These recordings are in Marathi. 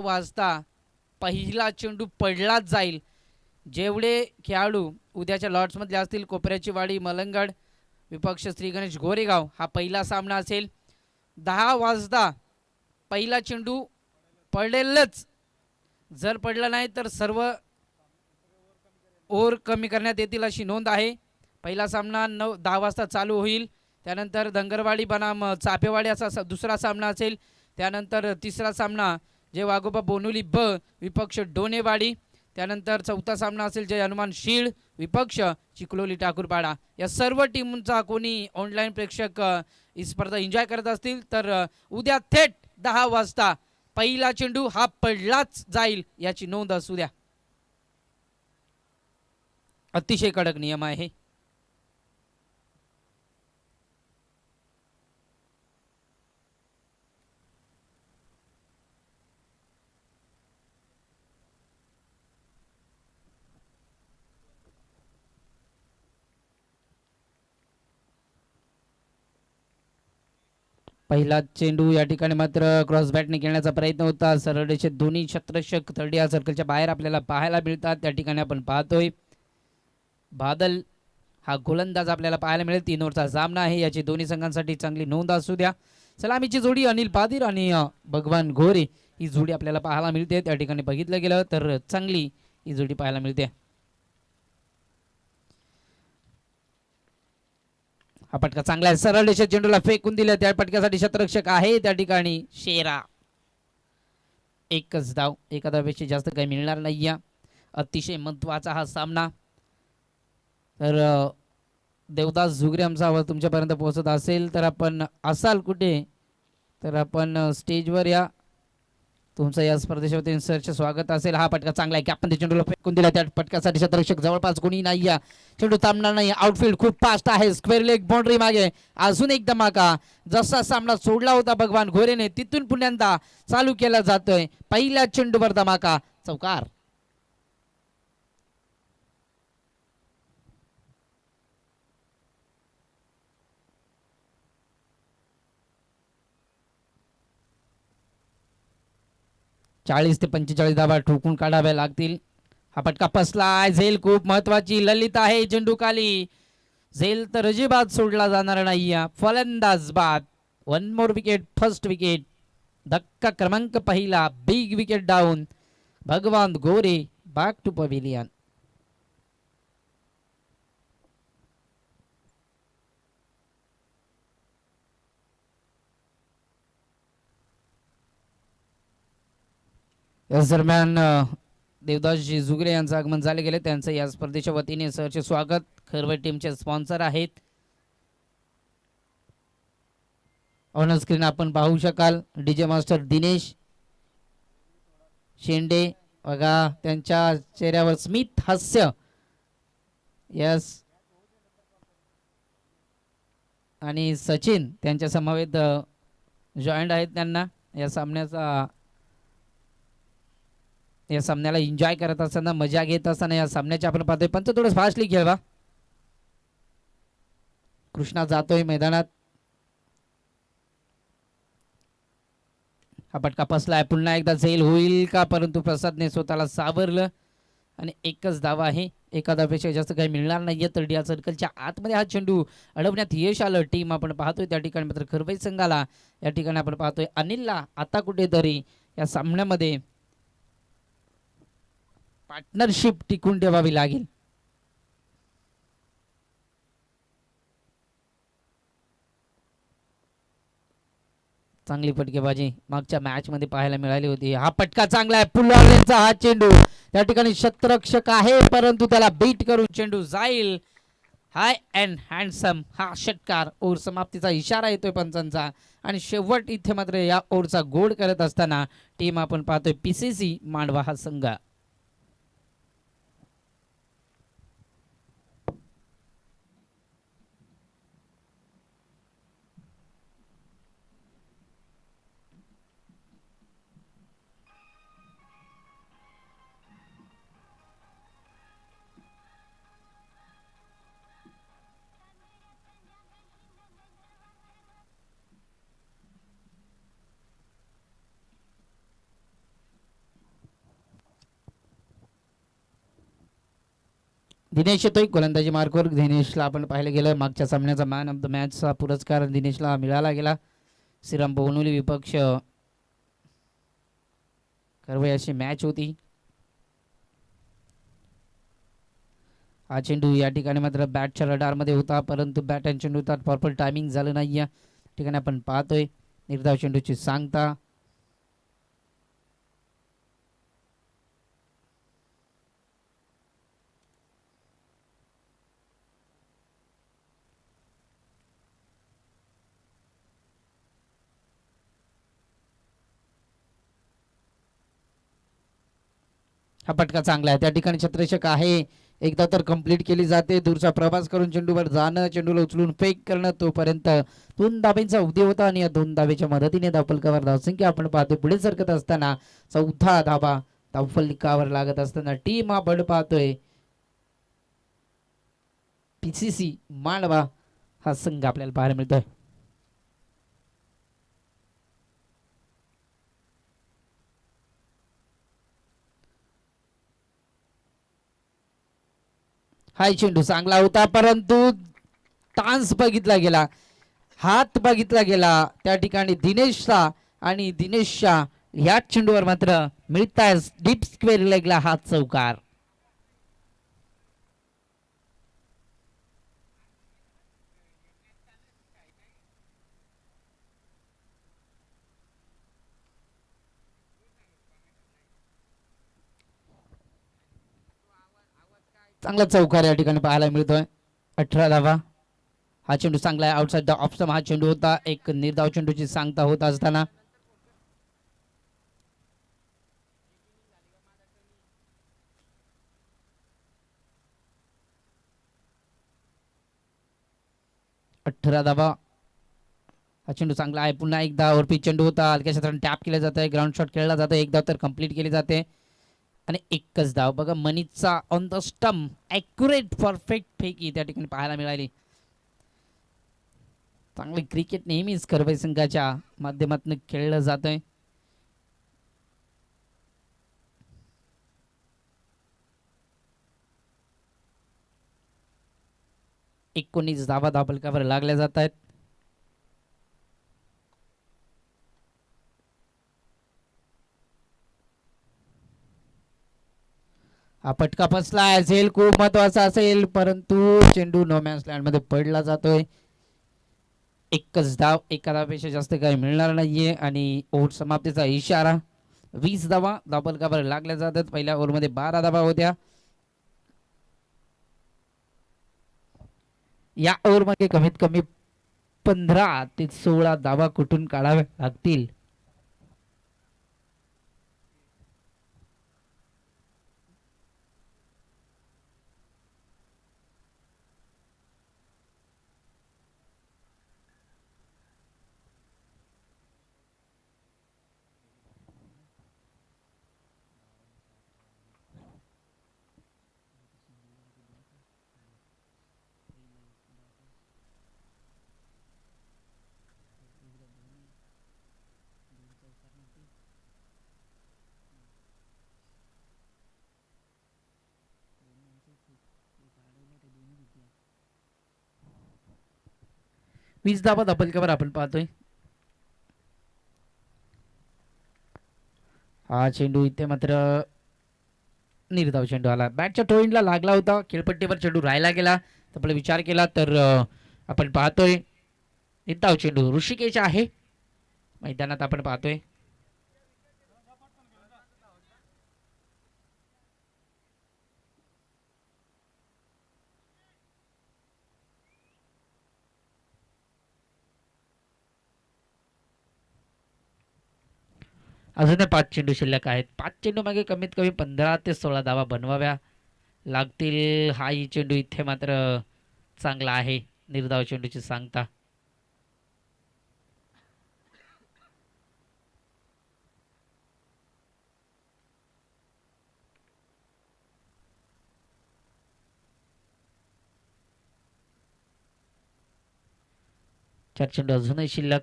वाजता पहिला चेंडू पडलाच जाईल. जेवढे खेळाडू उद्याच्या लॉर्ड्समधले असतील कोपऱ्याची वाडी मलंगड विपक्ष श्री गणेश गोरेगाव हा पहिला सामना असेल. दहा वाजता पहिला चेंडू पडेलच. जर पडला नाही तर सर्व ओर कमी करण्यात येतील अशी नोंद आहे. पहिला सामना नऊ दहा वाजता चालू होईल. त्यानंतर धंगरवाडी बनाम चापेवाडी असा दुसरा सामना असेल. त्यानंतर तिसरा सामना जे वाघोबा बोनुली ब विपक्ष डोनेवाडी त्यानंतर चौथा सामना असेल जय हनुमान शीळ विपक्ष चिखलोली ठाकूरपाडा. या सर्व टीमचा कोणी ऑनलाईन प्रेक्षक ही स्पर्धा एन्जॉय करत असतील तर उद्या थेट दहा वाजता पहिला चेंडू हा पडलाच जाईल याची नोंद असू द्या. अतिशय कडक नियम आहे पहिला चेंडू या ठिकाणी मात्र क्रॉस बॅटने खेळण्याचा प्रयत्न होता. सरळ दोन्ही छत्रक्षक थर्ड या सर्कलच्या बाहेर आपल्याला पाहायला मिळतात. त्या ठिकाणी आपण पाहतोय. बादल हा गोलंदाज आपल्याला पाहायला मिळेल. तीन ओव्हरचा सामना आहे. याची दोन्ही संघांसाठी चांगली नोंद असू द्या. सलामीची जोडी अनिल पादीर आणि भगवान घोरे. ही जोडी आपल्याला पाहायला मिळते. त्या ठिकाणी बघितलं गेलं तर चांगली ही जोडी पाहायला मिळते. हा पटका चांगला आहे. सरळ रेषेत चेंडूला फेकून दिलं. त्या पटक्यासाठी शतरक्षक आहे. त्या ठिकाणी शेरा. एकच धाव. एका धावेपेक्षा जास्त काही मिळणार नाही या अतिशय महत्त्वाचा हा सामना. तर देवदास झुगरे आमचा आवाज तुमच्यापर्यंत पोहोचत असेल तर आपण असाल कुठे? तर आपण स्टेजवर या. तुमचं या स्पर्धेच्या वतीने सरचे स्वागत असेल. हा पटका चांगला आहे. की आपण त्या चेंडूला फेकून दिला. त्या पटकासाठी शतरक्षक जवळपास कोणी नाही या चेंडू थांबणार नाही. आउटफील्ड खूप फास्ट आहे. स्क्वेअर लेग बाउंड्री मागे. अजून एक धमाका. जसा सामना सोडला होता भगवान घोरेने तिथून पुण्यांदा चालू केला जातोय. पहिल्या चेंडूवर धमाका. चौकार. चाळीस ते पंचेचाळीस धाबा ठोकून काढाव्या लागतील. हा फटका फसला झेल खूप महत्वाची. ललित आहे चेंडू खाली झेल तर अजिबात सोडला जाणार नाही. फलंदाज बाद. One more wicket first wicket धक्का क्रमांक पहिला. बिग विकेट डाऊन भगवान गोरे बॅक टू पवेलियन याच दरम्यान देवदास देवदासजी जुगले यांचं आगमन झाले गेले. त्यांचं या स्पर्धेच्या वतीने सहचे स्वागत. खरवट टीमचे स्पॉन्सर आहेत. ऑन स्क्रीन आपण पाहू शकाल. डीजे मास्टर दिनेश शेंडे बघा त्यांच्या चेहऱ्यावर स्मित हास्य. यस आणि सचिन त्यांच्या समवेत जॉईंट आहेत त्यांना. या सामन्याचा या सामन्याला एन्जॉय करत असताना मजा घेत असताना या सामन्याच्या आपण पाहतोय. पंच थोडं फास्टली खेळवा. कृष्णा जातोय मैदानात. हा पटका फसलाय. पुन्हा एकदा झेल होईल का? परंतु प्रसादने स्वतःला सावरलं आणि एकच धावा आहे. एका धावेपेक्षा जास्त काही मिळणार नाहीये. तर डिया सर्कलच्या आतमध्ये हा चेंडू अडवण्यात यश आलं. टीम आपण पाहतोय. त्या ठिकाणी मात्र खरवई संघाला या ठिकाणी आपण पाहतोय. अनिलला आता कुठेतरी या सामन्यामध्ये पार्टनरशिप टिकून ठेवावी लागेल. चांगली फटकेबाजी मागच्या मॅच मध्ये पाहायला मिळाली होती. हा पटका चांगला आहे. पुलावलेचा हा चेंडू. त्या ठिकाणी शतरक्षक आहे परंतु त्याला बीट करून चेंडू जाईल. हाय अँड हँडसम हा षटकार. ओव्हर समाप्तीचा इशारा येतोय पंचांचा. आणि शेवट इथे मात्र या ओव्हरचा गोड करत असताना टीम आपण पाहतोय पीसीसी मांडवा हा संघ. दिनेश येतोय. गोलंदाजी मार्कवर दिनेशला आपण पाहिलं गेलं मागच्या सामन्याचा मॅन ऑफ द मॅचचा पुरस्कार दिनेशला मिळाला गेला. श्रीराम बोवनुली विपक्ष कर्वे अशी मॅच होती. हा चेंडू या ठिकाणी मात्र बॅटच्या रडारमध्ये होता परंतु बॅट आणि चेंडू प्रॉपर टायमिंग झालं नाही या ठिकाणी आपण पाहतोय. निर्धाव चेंडूची सांगता. हा फटका चांगला आहे. त्या ठिकाणी छत्रशक आहे. एकदा तर कंप्लीट केली जाते. दूरचा प्रवास करून चेंडूवर जाणं चेंडूला उचलून फेक करणं तोपर्यंत दोन दाबेंचा उदय होता आणि या दोन धाबेच्या मदतीने धावफलकावर धावसंख्या आपण पाहतो पुढे सरकत असताना चौथा धाबा धावफलकावर लागत असताना टीम हा बड पाहतोय. पीसीसी मांडवा हा संघ आपल्याला पाहायला मिळतोय. हाय चेंडू चांगला होता परंतु तान्स बघितला गेला. हात बघितला गेला. त्या ठिकाणी दिनेशचा आणि दिनेशच्या ह्याच चेंडूवर मात्र मिळताच डीप स्क्वेअर लेगला हात चौकार. चांगला चौकार या ठिकाणी पाहायला मिळतोय. अठरा धावा. हा चेंडू चांगला आहे. आउटसाईड द ऑप्शन हा चेंडू होता. एक निर्धाव चेंडूची सांगता होत असताना. अठरा धावा. हा चेंडू चांगला आहे. पुन्हा एकदा ओरपी चेंडू होता. हलक्या क्षेत्राने टॅप केला जात आहे ग्राउंड शॉट खेळला जातो एकदा तर कंप्लीट केली जाते. आणि एकच धाव. बघा मनीचा on the stump accurate perfect फेकी त्या ठिकाणी पाहायला मिळाली. चांगले क्रिकेट नेहमीच करवई संघाच्या माध्यमातून खेळलं जातंय. एकोणीस धावा धाबलकावर लागल्या जात आहेत. हा फटका फसला असेल खूप महत्त्वाचा असेल परंतु चेंडू नोमॅन्स लँडमध्ये पडला जातोय. एकच धाव एका धावपेक्षा जास्त काही मिळणार नाहीये आणि ओव्हर समाप्तीचा इशारा. वीस धावा धावफलकावर लागल्या जातात. पहिल्या ओव्हरमध्ये बारा धावा होत्या. या ओव्हरमध्ये कमीत कमी पंधरा ते सोळा धावा कुठून काढाव्या लागतील? वीस धावा बरं आपण पाहतोय. हा चेंडू इथे मात्र निर्धाव चेंडू आला. बॅटच्या टोईंगला लागला होता. खेळपट्टीवर चेंडू राहायला गेला. तर आपला विचार केला तर आपण पाहतोय. निर्धाव चेंडू ऋषिकेश आहे. मैदानात आपण पाहतोय. अजून पाच चेंडू शिल्लक आहेत. पाच चेंडू मागे कमीत कमी पंधरा ते सोळा धावा बनवाव्या. लागतील हाही चेंडू इथे मात्र चांगला आहे निर्धाव चेंडूची सांगता. चार चेंडू अजूनही शिल्लक.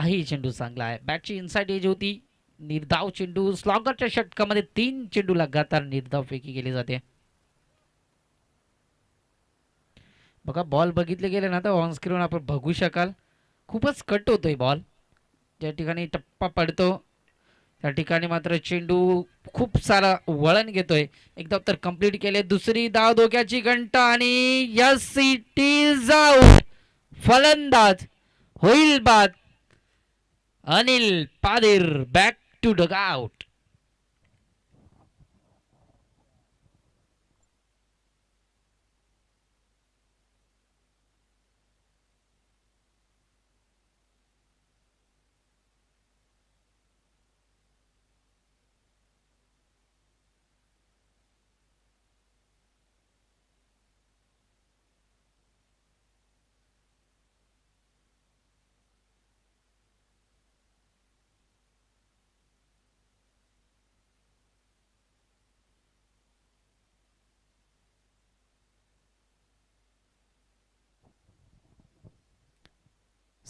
आहे चेंडू चांगला आहे. बॅटची इनसाइड एज होती. निर्धाव चेंडू. स्लॉगरच्या षटकामध्ये तीन चेंडू लगातार निर्धाव फेकी केली जाते. बघा बॉल बघितले गेले ना तर ऑनस्क्रीन आपण बघू शकाल. खूपच कट होतोय बॉल ज्या ठिकाणी टप्पा पडतो त्या ठिकाणी मात्र चेंडू खूप सारा वळण घेतोय. एकदा तर कंप्लीट केले. दुसरी धाव धोक्याची घंटा आणि यस इट इज आउट फलंदाज होईल बाद. Anil Pader back to dug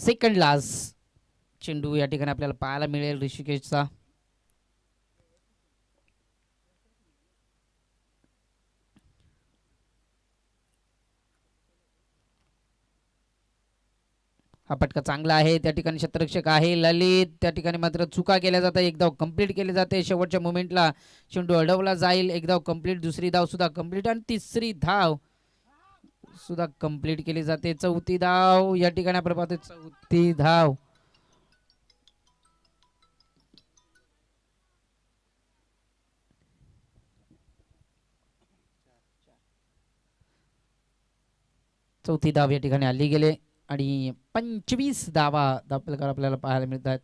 second last चेंडू या ठिकाणी आपल्याला पाहायला मिळेल ऋषिकेशचा. हा पटका चांगला आहे त्या ठिकाणी शतरक्षक आहे ललित त्या ठिकाणी मात्र चुका केल्या जातात एक धाव कंप्लीट केली जाते शेवटच्या मुमेंटला चेंडू अडवला जाईल एक धाव कंप्लीट दुसरी धाव सुद्धा कंप्लीट आणि तिसरी धाव सुद्धा कंप्लीट केली जाते. चौथी धाव. या ठिकाणी आपण पाहतो चौथी धाव. चौथी धाव या ठिकाणी आली गेले. आणि पंचवीस धावा आपल्याला आपल्याला पाहायला मिळतात.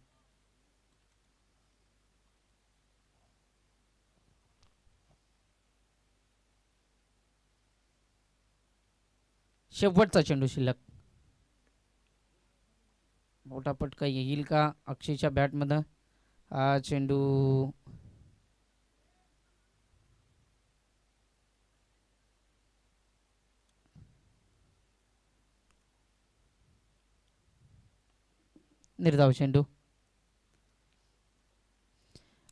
शेवटचा चेंडू शिल्लक. मोठा पटका येईल का? अक्षयच्या बॅटमधनं हा चेंडू. निर्धाव चेंडू.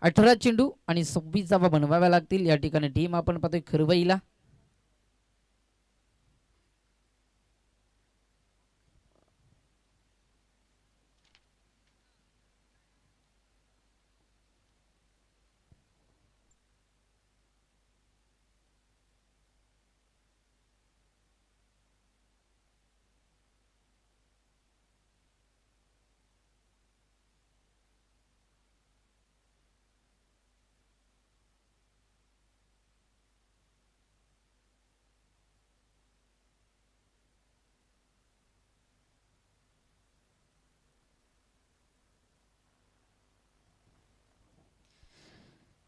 अठरा चेंडू आणि सव्वीस धावा बनवाव्या लागतील. या ठिकाणी टीम आपण पाहतोय खरवईला.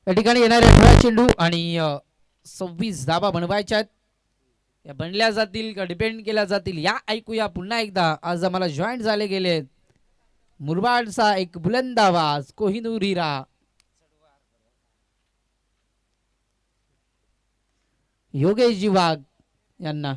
या ठिकाणी येणारे अठरा चेंडू आणि सव्वीस धाबा बनवायच्या आहेत. या बनल्या जातील का डिपेंड केल्या जातील या ऐकूया पुन्हा एकदा. आज आम्हाला जॉईन झाले गेले मुरबाडचा एक बुलंद आवाज कोहिनूर हिरा. योगेशजी वाघ यांना.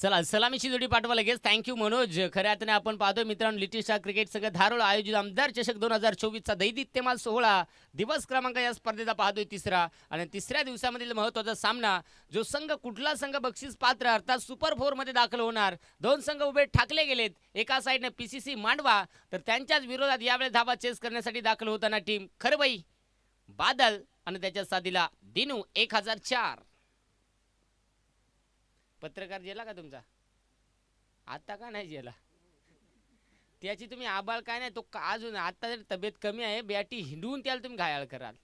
चला सलामीची जोडी पाठवा लगेच. Thank you Manoj. खऱ्या अर्थाने आपण पाहतोय मित्रांनो लिटिशा क्रिकेट संघ धारोळ आयोजित. आमदार चषक दोन हजार चोवीसचा दैदित्यमाल सोहळा. दिवस क्रमांक या स्पर्धेचा पाहतोय तिसरा. आणि तिसऱ्या दिवसामधील महत्त्वाचा सामना जो संघ कुठला संघ बक्षीस पात्र अर्थात सुपर फोरमध्ये दाखल होणार. दोन संघ उभे ठाकले गेलेत. एका साईडने सी मांडवा. तर त्यांच्याच विरोधात यावेळेस धाबा चेस करण्यासाठी दाखल होताना टीम खरबई बादल आणि त्याच्या साथीला दिनू एक हजार चार. पत्रकार गेला का तुमचा? आता का नाही गेला त्याची तुम्ही आबाळ काय नाही तो का- अजून आता जर तब्येत कमी आहे बॅटी हिंडवून त्याला तुम्ही घायाळ कराल.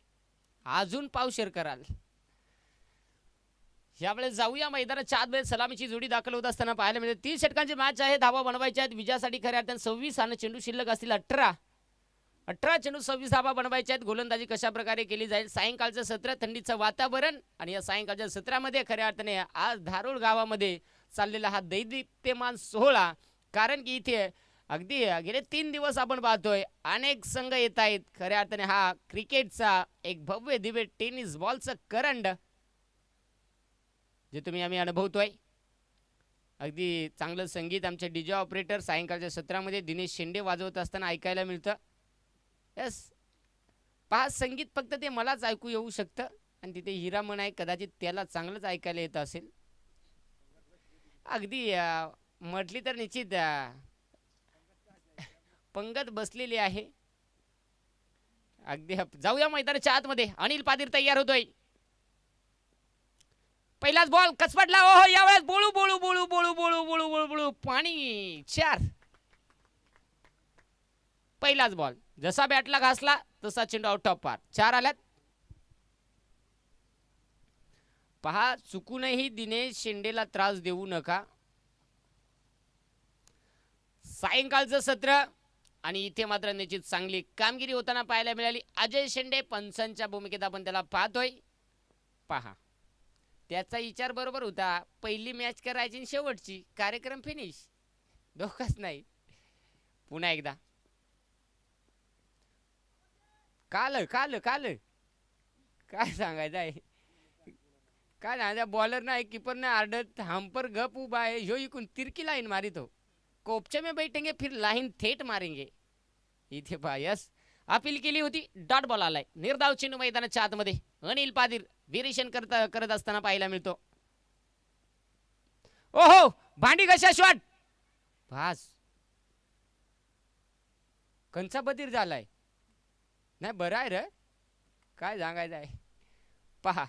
अजून पावशेर कराल. यावेळेस जाऊया मैदानात. चार वेळेस सलामीची जोडी दाखल होत असताना पाहायला मिळते. तीन षटकांची मॅच आहे धावा बनवायच्या आहेत. विजयासाठी खऱ्या अर्थाने सव्वीस आणि चेंडू शिल्लक असतील अठरा. अठरा चेंडू सव्वीस धाबा बनवायच्या आहेत. गोलंदाजी कशा प्रकारे केली जाईल? सायंकाळचं सत्र थंडीचं वातावरण आणि या सायंकाळच्या सत्रामध्ये खऱ्या अर्थाने आज धारूळ गावामध्ये चाललेला हा दैदिप्यमान सोहळा. कारण की इथे अगदी गेले तीन दिवस आपण पाहतोय अनेक संघ येत आहेत. खऱ्या अर्थाने हा क्रिकेटचा एक भव्य दिव्य टेनिस बॉलचं करंड जे तुम्ही आम्ही अनुभवतोय. अगदी चांगलं संगीत आमचे डीजे ऑपरेटर सायंकाळच्या सत्रामध्ये दिनेश शेंडे वाजवत असताना ऐकायला मिळतं. यस. पहा संगीत फक्त ते मलाच ऐकू येऊ शकतं. आणि तिथे हिरामन आहे कदाचित त्याला चांगलंच ऐकायला येत असेल. अगदी म्हटली तर निश्चित पंगत बसलेली आहे. अगदी जाऊया मैदानाच्या आतमध्ये. अनिल पादीर तयार होतोय. पहिलाच बॉल कसपटला ओहो यावेळेस बोळू बोळू बोळू बोळू बोळू बोळू बोळू बोळू. पाणी चार. पहिलाच बॉल जसा बॅटला घासला तसा चेंडू आउट ऑफ पार. चार आल्यात. पहा चुकूनही दिनेश शेंडेला त्रास देऊ नका. सायंकाळचं सत्र आणि इथे मात्र निश्चित चांगली कामगिरी होताना पाहायला मिळाली. अजय शेंडे पंचांच्या भूमिकेत आपण त्याला पाहतोय. पहा. त्याचा विचार बरोबर होता. पहिली मॅच करायची शेवटची. कार्यक्रम फिनिश धोकाच नाही. पुन्हा एकदा. काल काल काल काय सांगायचं आहे काय सांगायचं बॉलर नाही किपर नाही आर्डर हम्पर गप उभा आहे. ह्यो इकून तिरकी लाईन मारितो. कोपचे में बैठेंगे फिर लाईन थेट मारेंगे. इथे पा यस. अपील केली होती डॉट बॉल आलाय. निर्धाव चेंडू मैदानाच्या आतमध्ये. अनिल पादीर विरेशन करता करत असताना पाहायला मिळतो. ओहो! भांडी कशा शॉट भास. कंचा बधीर झालाय. नाही बरं आहे रे. काय सांगायचं आहे? पहा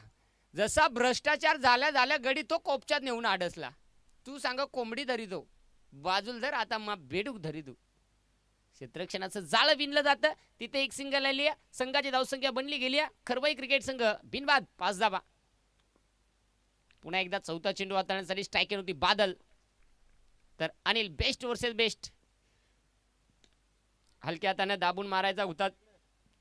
जसा भ्रष्टाचार झाल्या झाल्या गडी तो कोपच्यात नेऊन आडसला. तू सांग कोंबडी धरी दो बाजूल धर आता मा बेडूक धरितो क्षेत्रक्षणाचं जाळं विणलं जातं. तिथे एक सिंगल आली संघाची धावसंख्या बनली गेली आहे. खरवाई क्रिकेट संघ बिनबाद पाच धाबा पुन्हा एकदा चौथा चेंडू हाताळण्यासाठी स्ट्रायकर होती बादल. तर अनिल बेस्ट वर्सेस बेस्ट हलक्या हाताने दाबून मारायचा होता.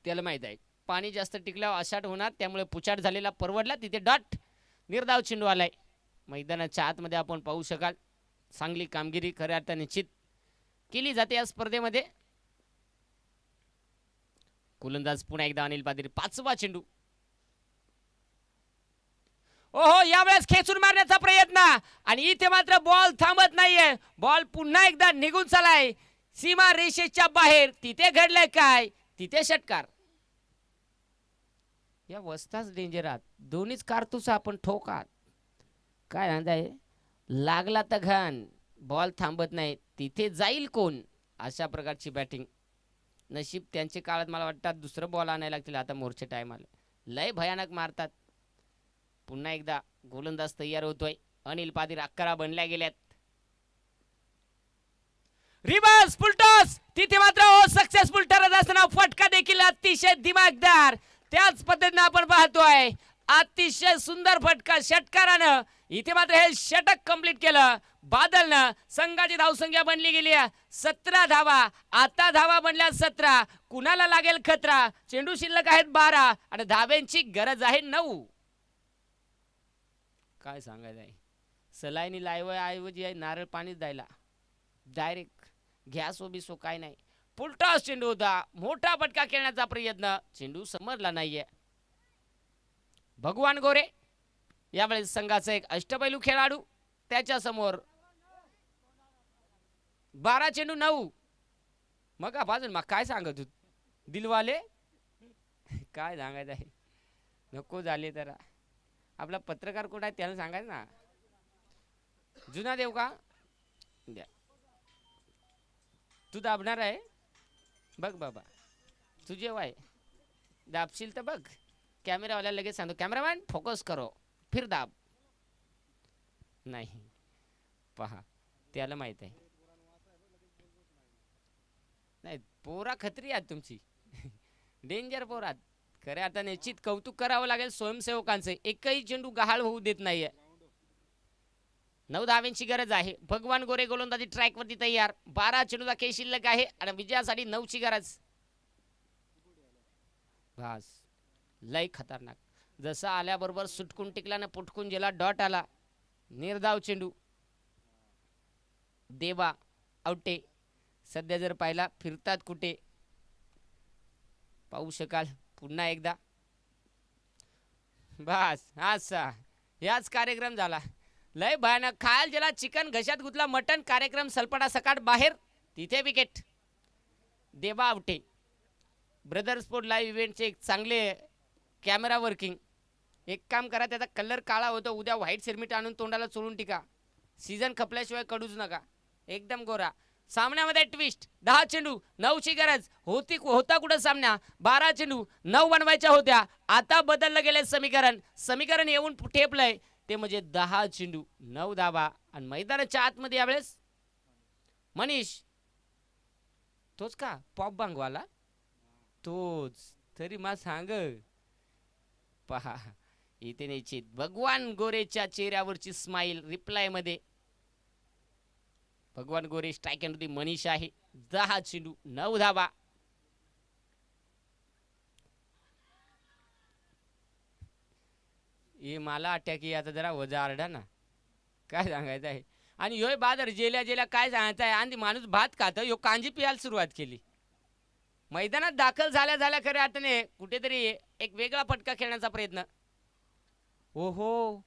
त्याला माहीत आहे. पाणी जास्त टिकल्यावर अशाट होणार त्यामुळे पुचाट झालेला परवडला. तिथे डॉट निर्धाव चेंडू आलाय. मैदानाच्या आतमध्ये आपण पाहू शकाल. चांगली कामगिरी खऱ्या अर्थाने निश्चित केली जाते या स्पर्धेमध्ये. गोलंदाज पुन्हा एकदा अनिल पादरी पाचवा चेंडू. ओहो यावेळेस खेचून मारण्याचा प्रयत्न. आणि इथे मात्र बॉल थांबत नाहीये. बॉल पुन्हा एकदा निघून चालाय. सीमा रेषेच्या बाहेर. तिथे घडलंय काय? तिथे षटकार. या वस्ताच डेंजरात दोन्हीच कारतूस आपण ठोकात काय आहे? लागला तर घाण. बॉल थांबत नाही. तिथे जाईल कोण? अशा प्रकारची बॅटिंग नशीब त्यांच्या काळात मला वाटतात दुसरं बॉल आणायला लागतील आता मोर्चे टायमाला आले. लय भयानक मारतात. पुन्हा एकदा गोलंदाज तयार होतोय. अनिल पादीर अकरा बनल्या गेल्यात. रिबस फुलटॉस तिथे मात्र हो सक्सेसफुल ठरत असताना फटका देखील अतिशय दिमागदार त्याच पद्धतीने आपण पाहतोय अतिशय सुंदर फटका षटकारानं इथे मात्र हे षटक कंप्लीट केलं. बादलनं संघाची धावसंख्या बनली गेली सतरा धावा आता धावा बनल्या सतरा. कुणाला लागेल खतरा? चेंडू शिल्लक आहेत बारा आणि धाव्यांची गरज आहे नऊ. काय सांगायचं आहे? सलाईनी लायव ऐवजी आहे नारळ पाणीच द्यायला. डायरेक्ट घ्या घ्यासो बिसो काय नाही. फुलटॉस चेंडू होता. मोठा फटका खेळण्याचा प्रयत्न. चेंडू समजला नाहीये. भगवान गोरे यावेळेस संघाचा एक अष्टपैलू खेळाडू त्याच्यासमोर. बारा चेंडू नऊ. मग अजून मग काय सांगत होत? दिलवाले? काय सांगायचं आहे? नको झाले तर. आपला पत्रकार कोण आहे त्याला सांगायचं ना. जुना देव का? द्या. तू दाबणार आहे? बघ बाबा. तुझे वाय. दाबशील तर बघ. कॅमेरावाल्या लगेच सांगतो कॅमेरामॅन फोकस करो. फिर दाब. नाही. पहा त्याला माहीत आहे. नाही पोरा खत्री आहात तुमची. डेंजर पोरात खऱ्या आता निश्चित कौतुक करावं लागेल स्वयंसेवकांचे. एकही चेंडू गहाळ होऊ देत नाहीये. नऊ धाव्यांची गरज आहे. भगवान गोरे गोलंदाजी ट्रॅकवरती तयार. बारा चेंडूचा खेळ शिल्लक आहे आणि विजयासाठी नऊची गरज. बस. लय खतरनाक. जसा आल्याबरोबर सुटकून टिकला ना पुटकून गेला डॉट आला. निर्धाव चेंडू. देवा आवटे. सध्या जर पाहिला फिरतात कुठे? पाहू शकाल पुन्हा एकदा. बस हा याच कार्यक्रम झाला. लय भयानक. खायल ज्याला चिकन घशात गुतला मटन कार्यक्रम सलपडा सकाळ बाहेर. तिथे wicket Deva Awate. Brother sport live इव्हेंटचे एक चांगले कॅमेरा वर्किंग एक काम करा त्याचा कलर काळा होतो उद्या व्हाईट सिरमिट आणून तोंडाला चोळून टिका. सीझन खपल्याशिवाय कडूच नका. एकदम गोरा. सामन्यामध्ये ट्विस्ट दहा चेंडू नऊची गरज. होती होता कुठं सामना? बारा चेंडू नऊ बनवायच्या होत्या. आता बदललं गेले समीकरण. समीकरण येऊन ठेपलंय. ते म्हणजे दहा चेंडू नऊ धावा आणि मैदानाच्या आतमध्ये यावेळेस मनीष. तोच का? पॉप बांगवाला? तोच. तरी मा सांग. पहा इथे निश्चित. भगवान गोरेच्या चेहऱ्यावरची स्माईल रिप्लायमध्ये. भगवान गोरे स्ट्राईक अँड मनीष आहे. दहा चेंडू नऊ धावा हे मला अटॅक याचा आता जरा वजा आरडा ना. काय सांगायचं आहे? आणि ह्योय बादर जेल्या जेल्या काय सांगायचं आहे? आणि माणूस भात खातं ह्यो कांजी पियाला सुरुवात केली. मैदानात दाखल झाल्या झाल्या खऱ्या अर्थाने कुठेतरी एक वेगळा फटका खेळण्याचा प्रयत्न. ओहो.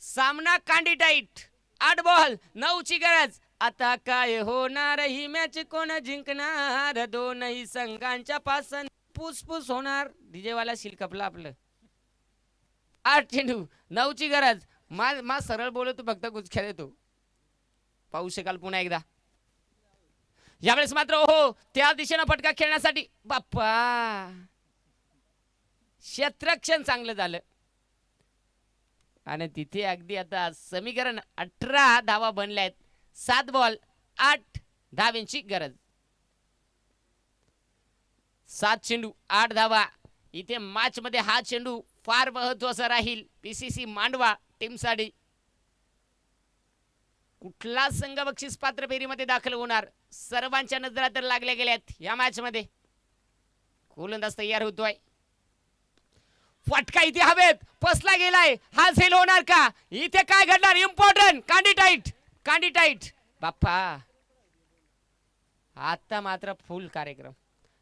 सामना कांडी टाईट आठ बॉल नऊची गरज. आता काय होणार? ही मॅच कोण जिंकणार? दोनही संघांच्या पासन पुसपूस होणार. डीजेवाला शिलकपला आपलं. आठ चेंडू. नऊची गरज. मा मा सरळ बोलतो फक्त गुजख्या देतो पाहू शकाल पुन्हा एकदा. यावेळेस मात्र हो त्या दिशेनं फटका खेळण्यासाठी. बाप्पा! क्षेत्रक्षण चांगलं झालं. आणि तिथे अगदी आता समीकरण अठरा धावा बनल्या आहेत. सात बॉल आठ धाव्यांची गरज. सात चेंडू आठ धावा. इथे मॅच मध्ये हा चेंडू फार महत्वाचं राहील. पीसीसी मांडवा टीमसाठी. कुठला संघ बक्षीस पात्र फेरीमध्ये दाखल होणार? सर्वांच्या नजरा तर लागल्या गेल्यात या मॅच मध्ये गोलंदाज तयार होतोय. फटका इथे हवेत. पसला गेलाय. हा झेल होणार का? इथे काय घडणार? इम्पॉर्टंट कांडी टाईट कांडी टाईट बाप्पा. आता मात्र फुल कार्यक्रम.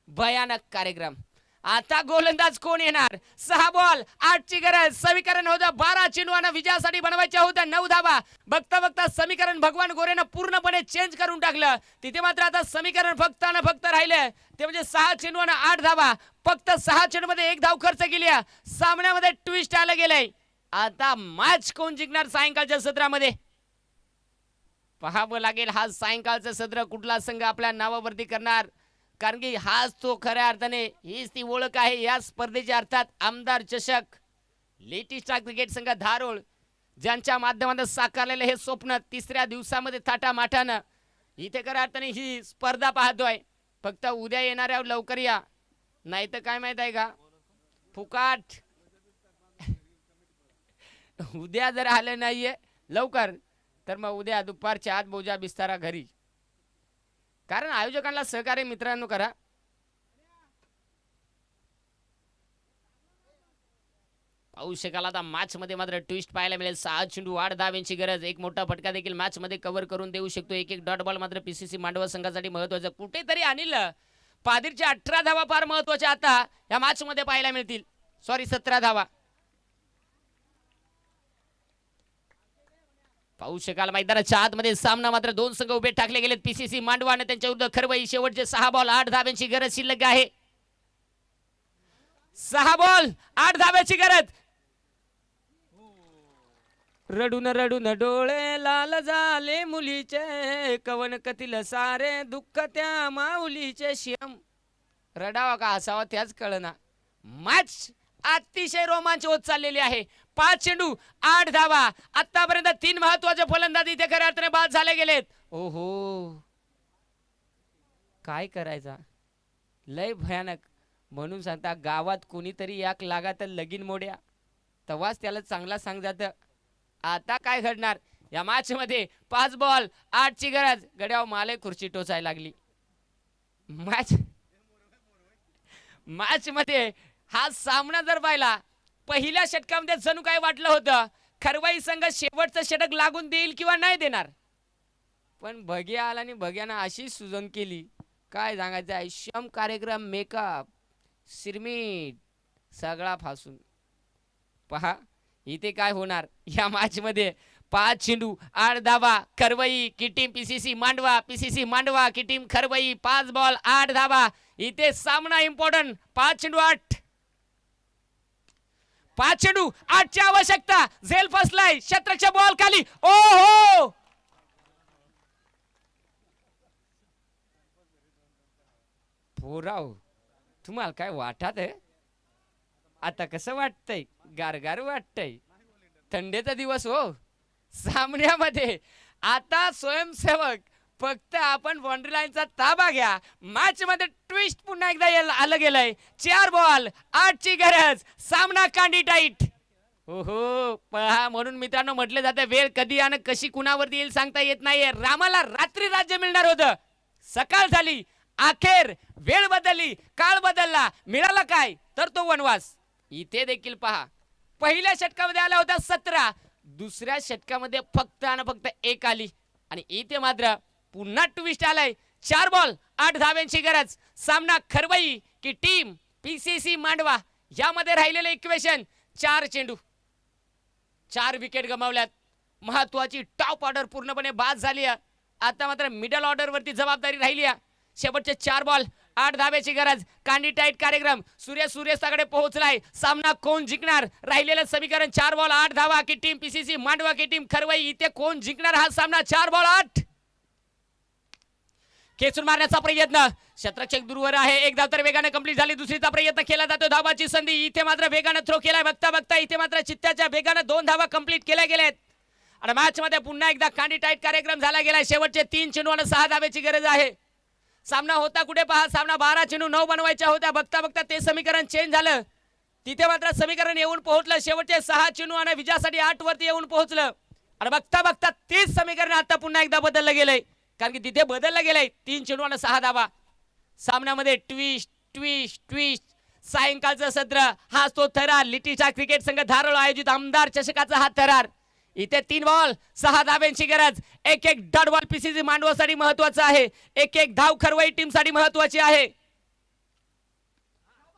भयानक कार्यक्रम. आता गोलंदाज कोण येणार? सहा बॉल आठची गरज. समीकरण होतं बारा चेंडूना विजयासाठी बनवायच्या होत्या नऊ धावा. बघता बघता समीकरण भगवान गोरेनं पूर्णपणे चेंज करून टाकलं. तिथे मात्र आता समीकरण फक्त आणि फक्त राहिलं ते म्हणजे सहा चेंडूना आठ धावा. फक्त सहा चेंडूमध्ये एक धाव खर्च केली सामन्यामध्ये ट्विस्ट आलं गेलंय. आता मॅच कोण जिंकणार सायंकाळच्या सत्रामध्ये? पहावं लागेल हा सायंकाळचं सत्र कुठला संघ आपल्या नावावरती करणार? कारण की हाच तो खऱ्या अर्थाने हीच ती ओळख आहे या स्पर्धेच्या अर्थात आमदार चषक. लेटेस्ट क्रिकेट संघ धारोळ ज्यांच्या माध्यमातून साकारलेलं हे स्वप्न तिसऱ्या दिवसामध्ये थाटामाटानं इथे खऱ्या अर्थाने ही स्पर्धा पाहतोय. फक्त उद्या येणाऱ्या लवकर या. नाही तर काय माहीत आहे का? फुकाट. उद्या जर आलं नाहीये लवकर. तर मग उद्या दुपारच्या आत बोजा बिस्तारा घरी. कारण आयोजकांना सहकार्य मित्रांनो करा. पाहू शकाल आता मॅच मध्ये मात्र ट्विस्ट पाहायला मिळेल. सहा चेंडू आठ धाव्यांची गरज. एक मोठा फटका देखील मॅच मध्ये कव्हर करून देऊ शकतो. एक एक डॉट बॉल मात्र पीसीसी मांडवा संघासाठी महत्त्वाचा कुठेतरी अनिल पादिरच्या अठरा धावा फार महत्त्वाच्या आता. या मॅच मध्ये पाहायला मिळतील. सॉरी सतरा धावा. पाहू शकाल मैदानाच्या आतमध्ये सामना मात्र दोन संघ उभे टाकले गेलेत. पीसीसी मांडवा आणि त्यांच्या विरुद्ध खरवई. शेवटचे सहा बॉल आठ धाब्यांची गरज शिल्लक आहे. सहा बॉल आठ धाब्याची गरज. रडून रडून डोळे लाल झाले मुलीचे. कवन कतील सारे दुःख त्या माऊलीचे. श्याम. रडावा का असावा त्याच कळना. मॅच अतिशय रोमांच होत चाललेली आहे. पाच चेंडू आठ धावा. आतापर्यंत तीन महत्त्वाचे फलंदाज इथे खऱ्या अर्थाने बाद झाले गेलेत. ओहो. काय करायचा? लय भयानक. म्हणून सांगता गावात कोणीतरी याक लागा तर लगीन मोड्या. तेव्हाच त्याला चांगला सांग जातं. आता काय घडणार? या मॅच मध्ये पाच बॉल आठची गरज. गड्यावर माले खुर्ची टोचायला लागली. मॅच मॅच मध्ये हा सामना जर पाहिला पहिल्या षटकामध्ये जणू काय वाटलं होतं? खरवाई संघ शेवटचं षटक लागून देईल किंवा नाही देणार? पण भग्या आला आणि भग्यानं अशी सुजन केली. काय सांगायचं आहे? कार्यक्रम मेकअप सिरमीट सगळा फासून. पहा इथे काय होणार? या मॅचमध्ये पाच चेंडू आठ धावा खरवई की team PCC Mandwa PCC Mandwa की टीम खरवई पाच बॉल आठ धावा. इथे सामना इम्पॉर्टंट पाच चेंडू आठ. पाच चेंडू आठची आवश्यकता. झेल फसलाय शत्रक्षा बॉल खाली. ओ हो पोराव तुम्हाला काय वाटत आता कसं वाटतंय? गारगार वाटतंय. थंडीचा दिवस हो. सामन्यामध्ये आता स्वयंसेवक फक्त आपण बाउंड्री लाईनचा ताबा घ्या. मॅच मध्ये ट्विस्ट पुन्हा एकदा आलं गेलंय. चार बॉल आठची गरज. सामना कांडी टाईट. ओहो पहा म्हणून मित्रांनो म्हटलं जातं वेळ कधी आणि कशी कुणावरती येईल सांगता येत नाहीये. रामाला रात्री राज्य मिळणार होतं. सकाळ झाली अखेर वेळ बदलली काळ बदलला. मिळाला काय? तर तो वनवास. इथे देखील पहा पहिल्या षटकामध्ये आला होता सतरा. दुसऱ्या षटकामध्ये फक्त आणि फक्त एक आली. आणि इथे मात्र पुन्हा ट्विस्ट आलाय. चार बॉल आठ धाव्यांची गरज. सामना खरवई की टीम पीसीसी मांडवा. यामध्ये राहिलेलं इक्वेशन चार चेंडू. चार विकेट गमावल्यात. महत्वाची टॉप ऑर्डर पूर्णपणे बाद झाली आहे. आता मात्र मिडल ऑर्डरवरती जबाबदारी राहिली आहे. शेवटचे चार बॉल आठ धाब्याची गरज. कांडी टाईट कार्यक्रम. सूर्य सूर्यास्ताकडे पोहोचलाय. सामना कोण जिंकणार? राहिलेलं समीकरण चार बॉल आठ धावा की टीम पीसीसी मांडवा की टीम खरवई. इथे कोण जिंकणार? हा सामना चार बॉल आठ. खेचून मारण्याचा प्रयत्न. शत्रक्षक दूरवर आहे. एकदा तर वेगानं कंप्लीट झाली. दुसरीचा प्रयत्न केला जातो. धावाची संधी. इथे मात्र वेगानं थ्रो केलाय. बघता बघता इथे मात्र चित्त्याच्या वेगानं दोन धावा कंप्लीट केल्या गेल्यात. आणि मॅच मध्ये पुन्हा एकदा कांडी टाईट कार्यक्रम झाला गेलाय. शेवटचे तीन चेंडू आणि सहा धाव्याची गरज आहे. सामना होता कुठे पहा? सामना बारा चेंडू नऊ बनवायच्या होत्या. बघता बघता ते समीकरण चेंज झालं. तिथे मात्र समीकरण येऊन पोहोचलं. शेवटचे सहा चेंडू आणि विजयासाठी आठ वरती येऊन पोहोचलं. आणि बघता बघता तेच समीकरण आता पुन्हा एकदा बदललं गेलंय. कारण की तिथे बदललं गेलंय. तीन चेंडू आणि सहा धावा. सामन्यामध्ये ट्विस्ट ट्विस्ट ट्विस्ट सायंकाळचं सत्र हा तो थरार. लिटीचा क्रिकेट संघ धारळ आयोजित आमदार चषकाचा हा थरार. इथे तीन बॉल सहा धाब्यांची गरज. एक एक डॉट बॉल पीसीसी मांडवासाठी महत्वाचं आहे. एक एक धाव खरवाई टीमसाठी महत्वाची आहे.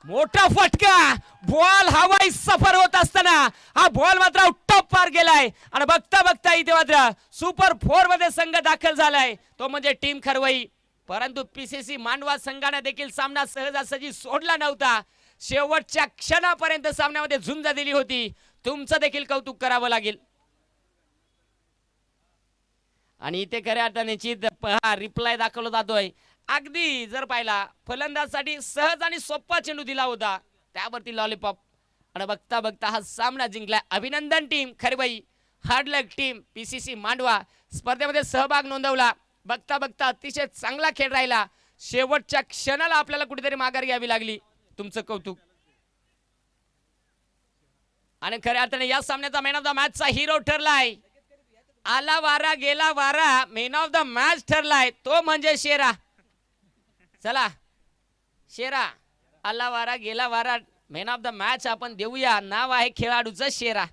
मोठा फटका. बॉल हवाई सफर होत असताना हा बॉल मात्र टॉप पार गेलाय. आणि बघता बघता इथे मात्र सुपर फोरमध्ये संघ दाखल झालाय. तो म्हणजे टीम खरवई. परंतु पीसीसी मांडवा संघाने देखील सामना सहजासहजी सोडला नव्हता. शेवटच्या क्षणापर्यंत सामन्यामध्ये झुंज दिली होती. तुमचं देखील कौतुक करावं लागेल. आणि इथे खऱ्या अर्थाने हा रिप्लाय दाखवला जातोय. अगदी जर पाहिला फलंदाजसाठी सहज आणि सोप्पा चेंडू दिला होता. त्यावरती लॉलीपॉप आणि बघता बघता हा सामना जिंकलाय अभिनंदन team Kharbai hard luck team P team PCC Mandwa. स्पर्धेमध्ये सहभाग नोंदवला. बघता बघता अतिशय चांगला खेळ राहिला. शेवटच्या क्षणाला आपल्याला कुठेतरी माघार घ्यावी लागली. तुमचं कौतुक. आणि खऱ्या अर्थाने या सामन्याचा मॅन ऑफ द मॅचचा हिरो ठरलाय. आला वारा गेला वारा मेन ऑफ द मॅच ठरलाय. तो म्हणजे शेरा. चला. शेरा आला वारा गेला वारा मॅन ऑफ द मॅच आपण देऊया. नाव आहे खेळाडूचं शेरा.